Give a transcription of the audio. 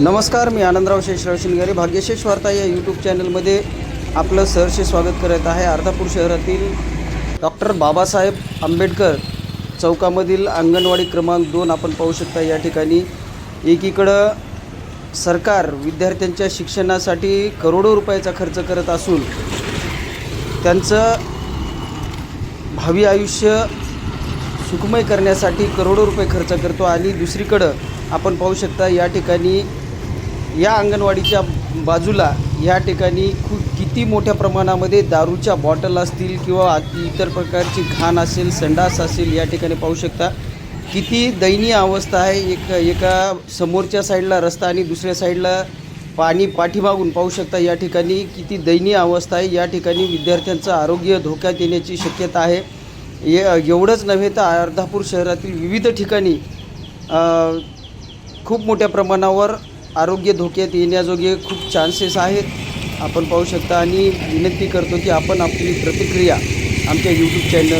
नमस्कार मी आनंदराव शेषराव शिंगारे भाग्यशेष वार्ता या यूट्यूब चॅनलमध्ये आपलं सहर्ष स्वागत करत आहे. अर्धापूर शहरातील डॉक्टर बाबासाहेब आंबेडकर चौकामधील अंगणवाडी क्रमांक दोन आपण पाहू शकता या ठिकाणी. एकीकडं सरकार विद्यार्थ्यांच्या शिक्षणासाठी करोडो रुपयाचा खर्च करत असून त्यांचं भावी आयुष्य सुखमय करण्यासाठी करोडो रुपये खर्च करतो आणि दुसरीकडं आपण पाहू शकता या ठिकाणी या अंगणवाडीच्या बाजूला या ठिकाणी खूप किती मोठ्या प्रमाणामध्ये दारूच्या बॉटल असतील किंवा इतर प्रकारची घाण असेल संडास असेल या ठिकाणी पाहू शकता. किती दयनीय अवस्था आहे. एक एका समोरच्या साईडला रस्ता आणि दुसऱ्या साईडला पाणी पाठीमागून पाहू शकता या ठिकाणी किती दयनीय अवस्था आहे. या ठिकाणी विद्यार्थ्यांचं आरोग्य धोक्यात येण्याची शक्यता आहे. ये एवढंच नव्हे तर अर्धापूर शहरातील विविध ठिकाणी खूप मोठ्या प्रमाणावर आरोग्य धोक्यात येण्याजोगे खूप चान्सेस आहेत. आपण पाहू शकता आणि विनंती करतो की आपण आपली प्रतिक्रिया आमच्या यूट्यूब चॅनल